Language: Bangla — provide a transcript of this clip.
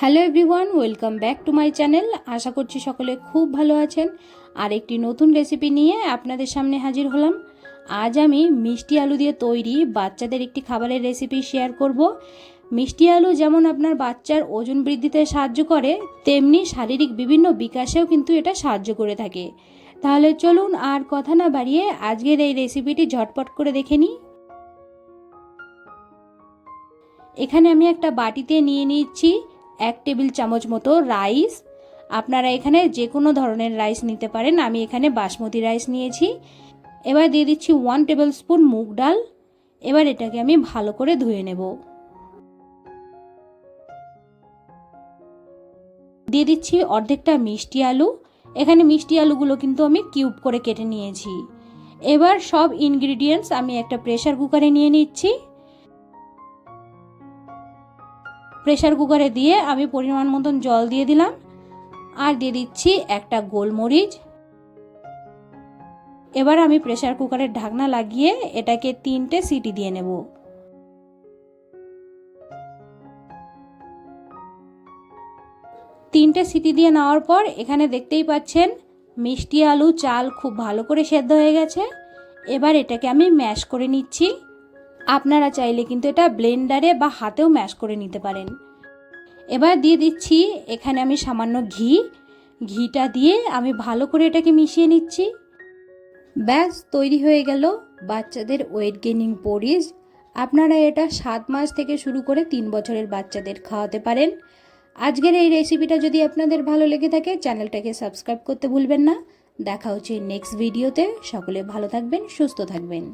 Hello everyone, welcome back to my channel. আশা করছি সকলে খুব ভালো আছেন। আর একটি নতুন রেসিপি নিয়ে আপনাদের সামনে হাজির হলাম। আজ আমি মিষ্টি আলু দিয়ে তৈরি বাচ্চাদের একটি খাবারের রেসিপি শেয়ার করব। মিষ্টি আলু যেমন আপনার বাচ্চার ওজন বৃদ্ধিতে সাহায্য করে, তেমনি শারীরিক বিভিন্ন বিকাশেও কিন্তু এটা সাহায্য করে থাকে। তাহলে চলুন আর কথা না বাড়িয়ে আজকের এই রেসিপিটি ঝটপট করে দেখে নিই। এখানে আমি একটা বাটিতে নিয়ে নিচ্ছি এক টেবিল চামচ মতো রাইস। আপনারা এখানে যে কোনো ধরনের রাইস নিতে পারেন। আমি এখানে বাসমতি রাইস নিয়েছি। এবার দিয়ে দিচ্ছি ওয়ান টেবিল স্পুন মুগ ডাল। এবার এটাকে আমি ভালো করে ধুয়ে নেব। দিয়ে দিচ্ছি অর্ধেকটা মিষ্টি আলু। এখানে মিষ্টি আলুগুলো কিন্তু আমি কিউব করে কেটে নিয়েছি। এবার সব ইনগ্রিডিয়েন্টস আমি একটা প্রেশার কুকারে নিয়ে নিচ্ছি। প্রেশার কুকারে দিয়ে আমি পরিমাণ মতন জল দিয়ে দিলাম। আর দিয়ে দিচ্ছি একটা গোলমরিচ। এবার আমি প্রেশার কুকারের ঢাকনা লাগিয়ে এটাকে তিনটে সিটি দিয়ে নেব। তিনটে সিটি দিয়ে নেওয়ার পর এখানে দেখতেই পাচ্ছেন মিষ্টি আলু চাল খুব ভালো করে সেদ্ধ হয়ে গেছে। এবার এটাকে আমি ম্যাশ করে নিচ্ছি। আপনারা চাইলে কিন্তু এটা ব্লেন্ডারে বা হাতেও ম্যাশ করে নিতে পারেন। এবার দিয়ে দিচ্ছি, এখানে আমি সামান্য ঘি। ঘিটা দিয়ে আমি ভালো করে এটাকে মিশিয়ে নিচ্ছি। ব্যাস, তৈরি হয়ে গেল বাচ্চাদের ওয়েট গেনিং পরিস আপনারা এটা সাত মাস থেকে শুরু করে তিন বছরের বাচ্চাদের খাওয়াতে পারেন। আজকের এই রেসিপিটা যদি আপনাদের ভালো লেগে থাকে, চ্যানেলটাকে সাবস্ক্রাইব করতে ভুলবেন না। দেখা হচ্ছে নেক্সট ভিডিওতে সকলে ভালো থাকবেন, সুস্থ থাকবেন।